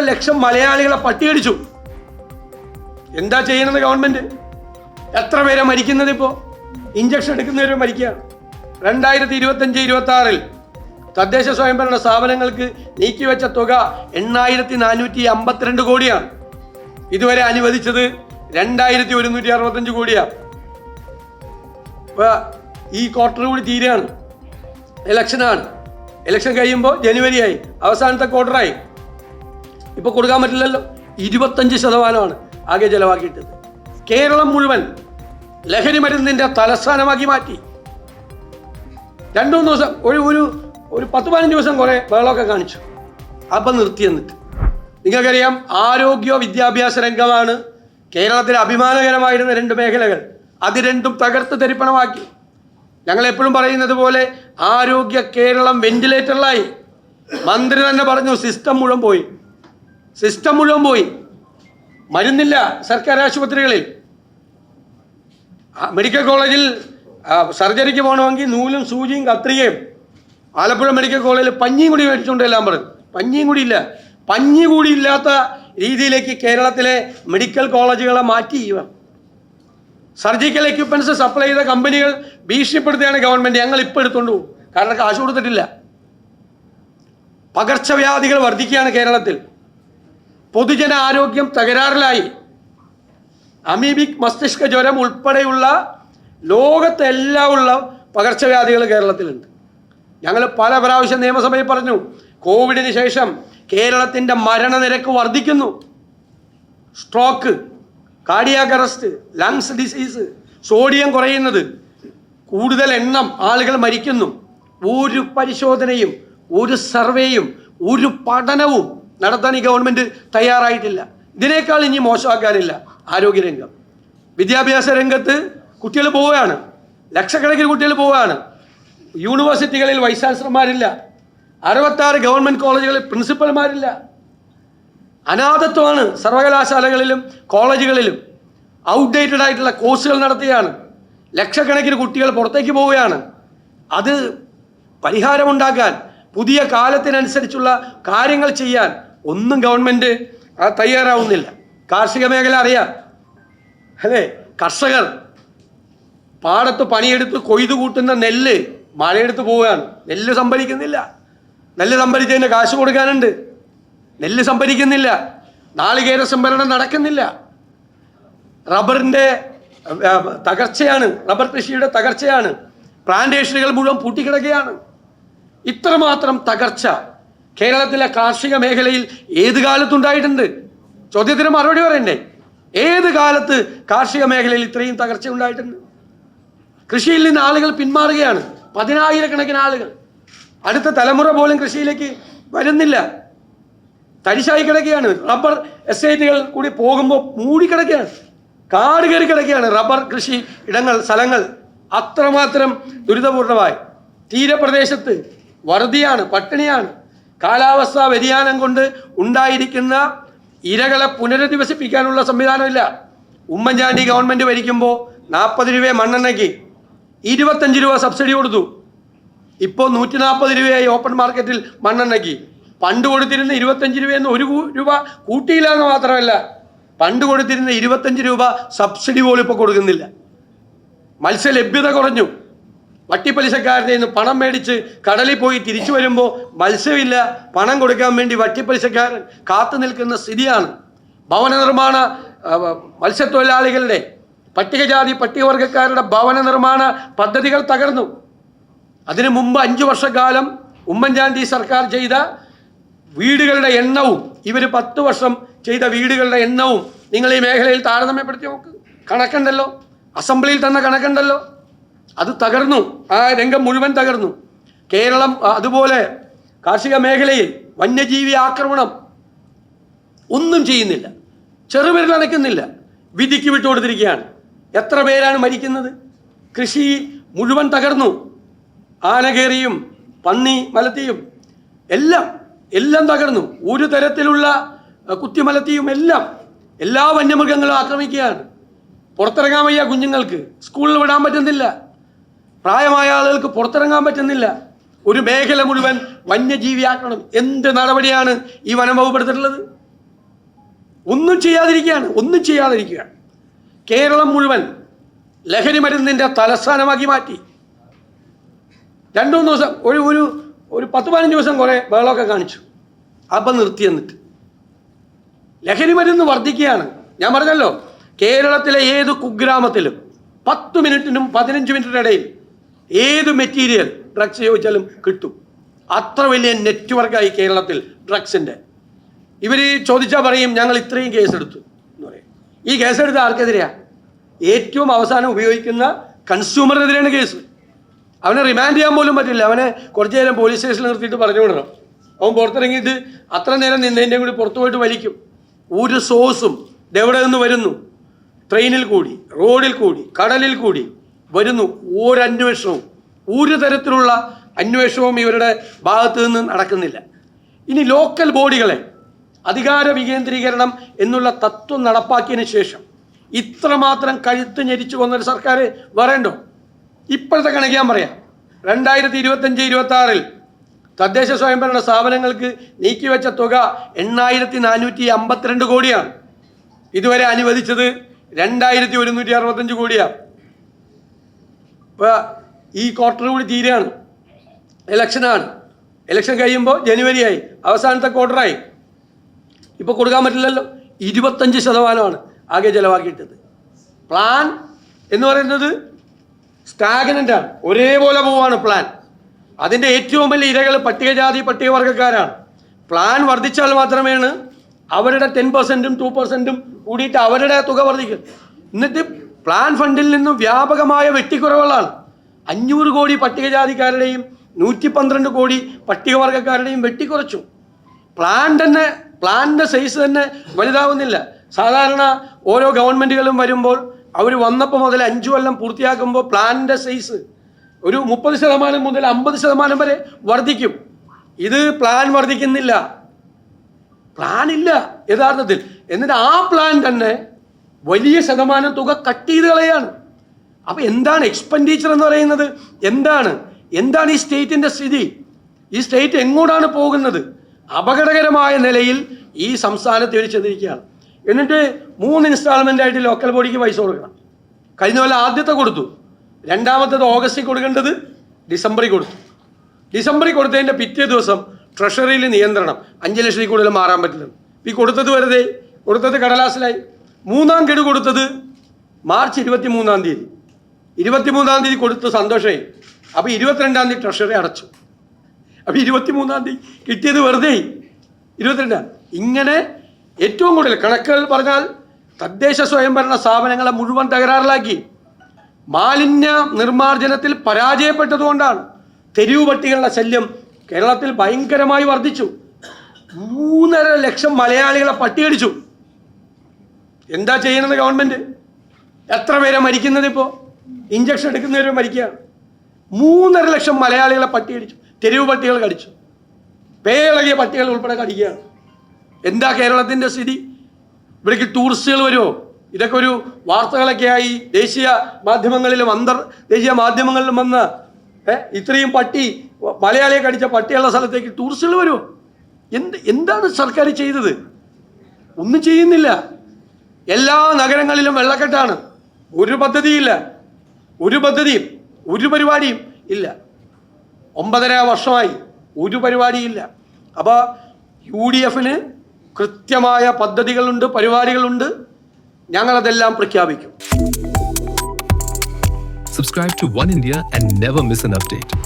ലക്ഷം മലയാളികളെ പട്ടിയടിച്ചു. എന്താ ചെയ്യുന്നത് ഗവൺമെന്റ്? എത്ര പേരെ മരിക്കുന്നത് ഇപ്പോൾ ഇഞ്ചക്ഷൻ എടുക്കുന്നവരെ മരിക്കുകയാണ് രണ്ടായിരത്തി ഇരുപത്തഞ്ച് ഇരുപത്തി ആറിൽ തദ്ദേശ സ്വയംഭരണ സ്ഥാപനങ്ങൾക്ക് നീക്കിവെച്ച തുക എണ്ണായിരത്തി നാനൂറ്റി അമ്പത്തിരണ്ട് കോടിയാണ്. ഇതുവരെ അനുവദിച്ചത് രണ്ടായിരത്തി ഒരുന്നൂറ്റി അറുപത്തഞ്ച് കോടിയാണ്. ഇപ്പൊ ഈ ക്വാർട്ടർ കൂടി തീരുകയാണ് ഇലക്ഷനാണ്. ഇലക്ഷൻ കഴിയുമ്പോൾ ജനുവരിയായി. അവസാനത്തെ ക്വാർട്ടറായി. ഇപ്പൊ കൊടുക്കാൻ പറ്റില്ലല്ലോ. ഇരുപത്തഞ്ച് ശതമാനമാണ് ആകെ ചെലവാക്കിയിട്ടത്. കേരളം മുഴുവൻ ലഹരി മരുന്നിന്റെ തലസ്ഥാനമാക്കി മാറ്റി. രണ്ടു മൂന്ന് ദിവസം ഒരു ഒരു ഒരു പത്ത് പതിനഞ്ച് ദിവസം കുറേ ബഹളമൊക്കെ കാണിച്ചു. അപ്പം നിർത്തി എന്നിട്ട്. നിങ്ങൾക്കറിയാം ആരോഗ്യ വിദ്യാഭ്യാസ രംഗമാണ് കേരളത്തിലെ അഭിമാനകരമായിരുന്ന രണ്ട് മേഖലകൾ. അത് രണ്ടും തകർത്ത് തരിപ്പണമാക്കി ഞങ്ങൾ എപ്പോഴും പറയുന്നത് പോലെ ആരോഗ്യ കേരളം വെന്റിലേറ്ററിലായി മന്ത്രി തന്നെ പറഞ്ഞു സിസ്റ്റം മുഴുവൻ പോയി. സിസ്റ്റം മുഴുവൻ പോയി. മരുന്നില്ല സർക്കാർ ആശുപത്രികളിൽ. മെഡിക്കൽ കോളേജിൽ സർജറിക്ക് പോകണമെങ്കിൽ നൂലും സൂചിയും കത്രികയും ആലപ്പുഴ മെഡിക്കൽ കോളേജിൽ പഞ്ഞിയും കൂടി മേടിച്ചുകൊണ്ട് എല്ലാം പറഞ്ഞു. പഞ്ഞിയും കൂടി ഇല്ല. പഞ്ഞി കൂടി ഇല്ലാത്ത രീതിയിലേക്ക് കേരളത്തിലെ മെഡിക്കൽ കോളേജുകളെ മാറ്റി. ഇവർ സർജിക്കൽ എക്യുപ്മെന്റ്സ് സപ്ലൈ ചെയ്ത കമ്പനികൾ ഭീഷണിപ്പെടുത്തുകയാണ് ഗവൺമെന്റ് ഞങ്ങൾ ഇപ്പോൾ എടുത്തുകൊണ്ട് പോകും. കാരണം കാശ് കൊടുത്തിട്ടില്ല. പകർച്ചവ്യാധികൾ വർദ്ധിക്കുകയാണ് കേരളത്തിൽ. പൊതുജന ആരോഗ്യം തകരാറിലായി. അമീബിക് മസ്തിഷ്ക ജ്വരം ഉൾപ്പെടെയുള്ള ലോകത്തെല്ലാം ഉള്ള പകർച്ചവ്യാധികൾ കേരളത്തിലുണ്ട്. ഞങ്ങൾ പല പ്രാവശ്യം നിയമസഭയിൽ പറഞ്ഞു കോവിഡിന് ശേഷം കേരളത്തിന്റെ മരണനിരക്ക് വർദ്ധിക്കുന്നു. Stroke cardiac arrest lungs disease sodium കുറയുന്നത് കൂടുതൽ എണ്ണം ആളുകൾ മരിക്കുന്നു. ഒരു പരിശോധനയും ഒരു സർവേയും ഒരു പഠനവും നടത്താൻ ഈ ഗവൺമെന്റ് തയ്യാറായിട്ടില്ല. ഇതിനേക്കാൾ ഇനി മോശമാക്കാനില്ല ആരോഗ്യരംഗം. വിദ്യാഭ്യാസ രംഗത്ത് കുട്ടികൾ പോവുകയാണ്. ലക്ഷക്കണക്കിന് കുട്ടികൾ പോവുകയാണ്. യൂണിവേഴ്സിറ്റികളിൽ വൈസ് ചാൻസലർമാരില്ല. അറുപത്താറ് ഗവൺമെന്റ് കോളേജുകളിൽ പ്രിൻസിപ്പൽമാരില്ല. അനാഥത്വമാണ് സർവകലാശാലകളിലും കോളേജുകളിലും ഔട്ട്ഡേറ്റഡ് ആയിട്ടുള്ള കോഴ്സുകൾ നടത്തുകയാണ്. ലക്ഷക്കണക്കിന് കുട്ടികൾ പുറത്തേക്ക് പോവുകയാണ്. അത് പരിഹാരമുണ്ടാക്കാൻ പുതിയ കാലത്തിനനുസരിച്ചുള്ള കാര്യങ്ങൾ ചെയ്യാൻ ഒന്നും ഗവൺമെന്റ് തയ്യാറാവുന്നില്ല. കാർഷിക മേഖല അറിയാം. അല്ലേ? കർഷകർ പാടത്ത് പണിയെടുത്ത് കൊയ്തു കൂട്ടുന്ന നെല്ല് മഴയെടുത്ത് പോവുകയാണ്. നെല്ല് സംഭരിക്കുന്നില്ല. നെല്ല് സംഭരിച്ചതിന് കാശ് കൊടുക്കാനുണ്ട്. നെല്ല് സംഭരിക്കുന്നില്ല. നാളികേര സംഭരണം നടക്കുന്നില്ല. റബ്ബറിന്റെ തകർച്ചയാണ്. റബ്ബർ കൃഷിയുടെ തകർച്ചയാണ്. പ്ലാന്റേഷനുകൾ മുഴുവൻ പൂട്ടിക്കിടക്കുകയാണ്. ഇത്രമാത്രം തകർച്ച കേരളത്തിലെ കാർഷിക മേഖലയിൽ ഏത് കാലത്തുണ്ടായിട്ടുണ്ട്? ചോദ്യത്തിന് മറുപടി പറയണ്ടേ? ഏത് കാലത്ത് കാർഷിക മേഖലയിൽ ഇത്രയും തകർച്ച ഉണ്ടായിട്ടുണ്ട്? കൃഷിയിൽ നിന്ന് ആളുകൾ പിന്മാറുകയാണ്. പതിനായിരക്കണക്കിന് ആളുകൾ. അടുത്ത തലമുറ പോലും കൃഷിയിലേക്ക് വരുന്നില്ല. തരിശായി കിടക്കുകയാണ്. റബ്ബർ എസ്റ്റേറ്റുകൾ കൂടി പോകുമ്പോൾ മൂടിക്കിടക്കുകയാണ് കാട് കയറി കിടക്കുകയാണ് റബ്ബർ കൃഷി ഇടങ്ങൾ സ്ഥലങ്ങൾ. അത്രമാത്രം ദുരിതപൂർണമായി. തീരപ്രദേശത്ത് വറുതിയാണ് പട്ടിണിയാണ്. കാലാവസ്ഥാ വ്യതിയാനം കൊണ്ട് ഉണ്ടായിരിക്കുന്ന ഇരകളെ പുനരധിവസിപ്പിക്കാനുള്ള സംവിധാനമില്ല. ഉമ്മൻചാണ്ടി ഗവൺമെന്റ് ഭരിക്കുമ്പോൾ നാൽപ്പത് രൂപയെ മണ്ണെണ്ണയ്ക്ക് ഇരുപത്തഞ്ച് രൂപ സബ്സിഡി കൊടുത്തു. ഇപ്പോൾ നൂറ്റി നാൽപ്പത് രൂപയായി ഓപ്പൺ മാർക്കറ്റിൽ മണ്ണെണ്ണയ്ക്ക്. പണ്ട് കൊടുത്തിരുന്ന ഇരുപത്തഞ്ച് രൂപയെന്ന് ഒരു രൂപ കൂട്ടിയില്ല എന്ന് മാത്രമല്ല പണ്ട് കൊടുത്തിരുന്ന ഇരുപത്തഞ്ച് രൂപ സബ്സിഡി പോലും ഇപ്പോൾ കൊടുക്കുന്നില്ല. മത്സ്യലഭ്യത കുറഞ്ഞു. വട്ടിപ്പലിശക്കാരുടെ നിന്ന് പണം മേടിച്ച് കടലിൽ പോയി തിരിച്ചു വരുമ്പോൾ മത്സ്യമില്ല പണം കൊടുക്കാൻ വേണ്ടി വട്ടിപ്പലിശക്കാരൻ കാത്തു നിൽക്കുന്ന സ്ഥിതിയാണ്. ഭവന നിർമ്മാണ മത്സ്യത്തൊഴിലാളികളുടെ പട്ടികജാതി പട്ടികവർഗക്കാരുടെ ഭവന നിർമ്മാണ പദ്ധതികൾ തകർന്നു. അതിനു മുമ്പ് അഞ്ചു വർഷക്കാലം ഉമ്മൻചാണ്ടി സർക്കാർ ചെയ്ത വീടുകളുടെ എണ്ണവും ഇവർ പത്ത് വർഷം ചെയ്ത വീടുകളുടെ എണ്ണവും നിങ്ങൾ ഈ മേഖലയിൽ താരതമ്യപ്പെടുത്തി നോക്ക്. കണക്കുണ്ടല്ലോ. അസംബ്ലിയിൽ തന്ന കണക്കുണ്ടല്ലോ. അത് തകർന്നു. ആ രംഗം മുഴുവൻ തകർന്നു. കേരളം അതുപോലെ കാർഷിക മേഖലയിൽ വന്യജീവി ആക്രമണം ഒന്നും ചെയ്യുന്നില്ല. ചെറുവിരൽ അനക്കുന്നില്ല വിധിക്ക് വിട്ടുകൊടുത്തിരിക്കുകയാണ് എത്ര പേരാണ് മരിക്കുന്നത്? കൃഷി മുഴുവൻ തകർന്നു. ആനകേറിയും പന്നി മലത്തിയും എല്ലാം എല്ലാം തകർന്നു. ഒരു തരത്തിലുള്ള കുത്തിമലത്തിയും എല്ലാം എല്ലാ വന്യമൃഗങ്ങളും ആക്രമിക്കുകയാണ്. പുറത്തിറങ്ങാൻ വയ്യ കുഞ്ഞുങ്ങൾക്ക്. സ്കൂളിൽ വിടാൻ പറ്റുന്നില്ല. പ്രായമായ ആളുകൾക്ക് പുറത്തിറങ്ങാൻ പറ്റുന്നില്ല. ഒരു മേഖല മുഴുവൻ വന്യജീവി ആക്കണം എന്ത് നടപടിയാണ് ഈ വനം വകുപ്പ് എടുത്തിട്ടുള്ളത്? ഒന്നും ചെയ്യാതിരിക്കുകയാണ് ഒന്നും ചെയ്യാതിരിക്കുകയാണ്. കേരളം മുഴുവൻ ലഹരി മരുന്നിന്റെ തലസ്ഥാനമാക്കി മാറ്റി. രണ്ടു മൂന്ന് ദിവസം ഒരു ഒരു ഒരു പത്ത് പതിനഞ്ച് ദിവസം കുറേ ബഹളമൊക്കെ കാണിച്ചു. അപ്പം നിർത്തി എന്നിട്ട്. ലഹരി മരുന്ന് വർദ്ധിക്കുകയാണ്. ഞാൻ പറഞ്ഞല്ലോ കേരളത്തിലെ ഏത് കുഗ്രാമത്തിലും പത്ത് മിനിറ്റിനും പതിനഞ്ച് മിനിറ്റിനിടയിൽ ഏത് മെറ്റീരിയൽ ഡ്രഗ്സ് ചോദിച്ചാലും കിട്ടും. അത്ര വലിയ നെറ്റ്വർക്കായി കേരളത്തിൽ ഡ്രഗ്സിന്റെ ഇവർ ചോദിച്ചാൽ പറയും ഞങ്ങൾ ഇത്രയും കേസ് എടുത്തു. എന്ന് പറയും. ഈ കേസെടുത്ത ആർക്കെതിരെയാണ് ഏറ്റവും അവസാനം ഉപയോഗിക്കുന്ന കൺസ്യൂമറിനെതിരെയാണ് കേസ് അവനെ റിമാൻഡ് ചെയ്യാൻ പോലും പറ്റില്ല. അവനെ കുറച്ച് നേരം പോലീസ് സ്റ്റേഷനിൽ നിർത്തിയിട്ട് പറഞ്ഞു വിടണം. അവൻ പുറത്തിറങ്ങിയിട്ട് അത്ര നേരം നിന്നതിന്റെ കൂടി പുറത്തു പോയിട്ട് വലിക്കും. ഒരു സോഴ്സും ഇതെവിടെ നിന്ന് വരുന്നു? ട്രെയിനിൽ കൂടി റോഡിൽ കൂടി കടലിൽ കൂടി. വരുന്നു. ഒരു അന്വേഷണവും ഒരു തരത്തിലുള്ള അന്വേഷണവും ഇവരുടെ ഭാഗത്തു നിന്ന് നടക്കുന്നില്ല. ഇനി ലോക്കൽ ബോഡികളെ അധികാര വികേന്ദ്രീകരണം എന്നുള്ള തത്വം നടപ്പാക്കിയതിന് ശേഷം ഇത്രമാത്രം കഴുത്ത് ഞെരിച്ചു വന്നൊരു സർക്കാർ വരേണ്ടോ? ഇപ്പോഴത്തെ കണക്ക് ഞാൻ പറയാം. രണ്ടായിരത്തി ഇരുപത്തഞ്ച് ഇരുപത്തി ആറിൽ തദ്ദേശ സ്വയംഭരണ സ്ഥാപനങ്ങൾക്ക് നീക്കിവെച്ച തുക എണ്ണായിരത്തി നാനൂറ്റി അമ്പത്തിരണ്ട് കോടിയാണ്. ഇതുവരെ അനുവദിച്ചത് രണ്ടായിരത്തി ഒരുന്നൂറ്റി അറുപത്തഞ്ച് കോടിയാണ്. ഇപ്പോൾ ഈ ക്വാർട്ടർ കൂടി തീരുകയാണ് ഇലക്ഷനാണ് ഇലക്ഷൻ കഴിയുമ്പോൾ ജനുവരിയായി അവസാനത്തെ ക്വാർട്ടറായി ഇപ്പോൾ കൊടുക്കാൻ പറ്റില്ലല്ലോ. ഇരുപത്തഞ്ച് ശതമാനമാണ് ആകെ ചിലവാക്കിയിട്ടത്. പ്ലാൻ എന്ന് പറയുന്നത് സ്റ്റാഗ്നന്റ് ആണ്. ഒരേപോലെ പോവാണ് പ്ലാൻ അതിന്റെ ഏറ്റവും വലിയ ഇരകൾ പട്ടികജാതി പട്ടികവർഗക്കാരാണ്. പ്ലാൻ വർദ്ധിച്ചാൽ മാത്രമേ അവരുടെ ടെൻ പെർസെന്റും ടു പെർസെന്റും കൂടിയിട്ട് അവരുടെ തുക വർദ്ധിക്കും. എന്നിട്ട് പ്ലാൻ ഫണ്ടിൽ നിന്നും വ്യാപകമായ വെട്ടിക്കുറവുകളാണ്. അഞ്ഞൂറ് കോടി പട്ടികജാതിക്കാരുടെയും നൂറ്റി പന്ത്രണ്ട് കോടി പട്ടികവർഗക്കാരുടെയും വെട്ടിക്കുറച്ചു. പ്ലാൻ തന്നെ പ്ലാനിന്റെ സൈസ് തന്നെ വലുതാവുന്നില്ല. സാധാരണ ഓരോ ഗവൺമെന്റുകളും വരുമ്പോൾ അവർ വന്നപ്പോൾ മുതൽ അഞ്ചു കൊല്ലം പൂർത്തിയാക്കുമ്പോൾ പ്ലാനിന്റെ സൈസ് ഒരു മുപ്പത് ശതമാനം മുതൽ അമ്പത് ശതമാനം വരെ വർദ്ധിക്കും. ഇത് പ്ലാൻ വർദ്ധിക്കുന്നില്ല. പ്ലാൻ ഇല്ല യഥാർത്ഥത്തിൽ. എന്നിട്ട് ആ പ്ലാൻ തന്നെ വലിയ ശതമാനം തുക കട്ട് ചെയ്ത് കളയാണ്. അപ്പോൾ എന്താണ് എക്സ്പെൻഡിച്ചർ എന്ന് പറയുന്നത്? എന്താണ്? എന്താണ് ഈ സ്റ്റേറ്റിന്റെ സ്ഥിതി? ഈ സ്റ്റേറ്റ് എങ്ങോട്ടാണ് പോകുന്നത്? അപകടകരമായ നിലയിൽ ഈ സംസ്ഥാനത്ത് ഒരു ചെന്നിരിക്കുകയാണ്. എന്നിട്ട് മൂന്ന് ഇൻസ്റ്റാൾമെന്റ് ആയിട്ട് ലോക്കൽ ബോഡിക്ക് പൈസ കൊടുക്കണം. കഴിഞ്ഞ കൊല്ലം ആദ്യത്തെ കൊടുത്തു. രണ്ടാമത്തേത് ഓഗസ്റ്റിൽ കൊടുക്കേണ്ടത് ഡിസംബറിൽ കൊടുത്തു. ഡിസംബറിൽ കൊടുത്തതിന്റെ പിറ്റേ ദിവസം ട്രഷറിയിൽ നിയന്ത്രണം. അഞ്ച് ലക്ഷത്തിൽ കൂടുതൽ മാറാൻ പറ്റില്ല. ഈ കൊടുത്തത് വെറുതെ കൊടുത്തത് കടലാസിലായി. മൂന്നാം ഗഡു കൊടുത്തത് മാർച്ച് ഇരുപത്തി മൂന്നാം തീയതി. ഇരുപത്തി മൂന്നാം തീയതി കൊടുത്ത സന്തോഷമായി അപ്പോൾ ഇരുപത്തിരണ്ടാം തീയതി ട്രഷറി അടച്ചു. അപ്പോൾ ഇരുപത്തി മൂന്നാം തീയതി കിട്ടിയത് വെറുതെ. ഇരുപത്തിരണ്ടാം. ഇങ്ങനെ ഏറ്റവും കൂടുതൽ കണക്കുകൾ പറഞ്ഞാൽ തദ്ദേശ സ്വയംഭരണ സ്ഥാപനങ്ങളെ മുഴുവൻ തകരാറിലാക്കി. മാലിന്യ നിർമ്മാർജനത്തിൽ പരാജയപ്പെട്ടതുകൊണ്ടാണ് തെരുവ് പട്ടികളുടെ ശല്യം കേരളത്തിൽ ഭയങ്കരമായി വർദ്ധിച്ചു. മൂന്നര ലക്ഷം മലയാളികളെ പട്ടിയടിച്ചു എന്താ ചെയ്യണത് ഗവൺമെന്റ്? എത്ര പേരെ മരിക്കുന്നത് ഇപ്പോൾ ഇഞ്ചക്ഷൻ എടുക്കുന്നവരെ മരിക്കുകയാണ്. മൂന്നര ലക്ഷം മലയാളികളെ പട്ടി അടിച്ചു തെരുവ് പട്ടികൾ കടിച്ചു. പേളകിയ പട്ടികൾ ഉൾപ്പെടെ കടിക്കുകയാണ്. എന്താ കേരളത്തിന്റെ സ്ഥിതി? ഇവിടേക്ക് ടൂറിസ്റ്റുകൾ വരുമോ ഇതൊക്കെ ഒരു വാർത്തകളൊക്കെയായി ദേശീയ മാധ്യമങ്ങളിലും അന്തർ ദേശീയ മാധ്യമങ്ങളിലും വന്ന് ഇത്രയും പട്ടി മലയാളിയെ കടിച്ച പട്ടിയുള്ള സ്ഥലത്തേക്ക് ടൂറിസ്റ്റുകൾ വരുമോ എന്ത് എന്താണ് സർക്കാർ ചെയ്തത്? ഒന്നും ചെയ്യുന്നില്ല. എല്ലാ നഗരങ്ങളിലും വെള്ളക്കെട്ടാണ്. ഒരു പദ്ധതിയില്ല. ഒരു പദ്ധതിയും ഒരു പരിപാടിയും ഇല്ല. ഒമ്പതര വർഷമായി ഒരു പരിപാടിയില്ല. അപ്പോൾ യു ഡി എഫിന് കൃത്യമായ പദ്ധതികളുണ്ട് പരിപാടികളുണ്ട്. ഞങ്ങളതെല്ലാം പ്രഖ്യാപിക്കും. Subscribe to One India and never miss an update.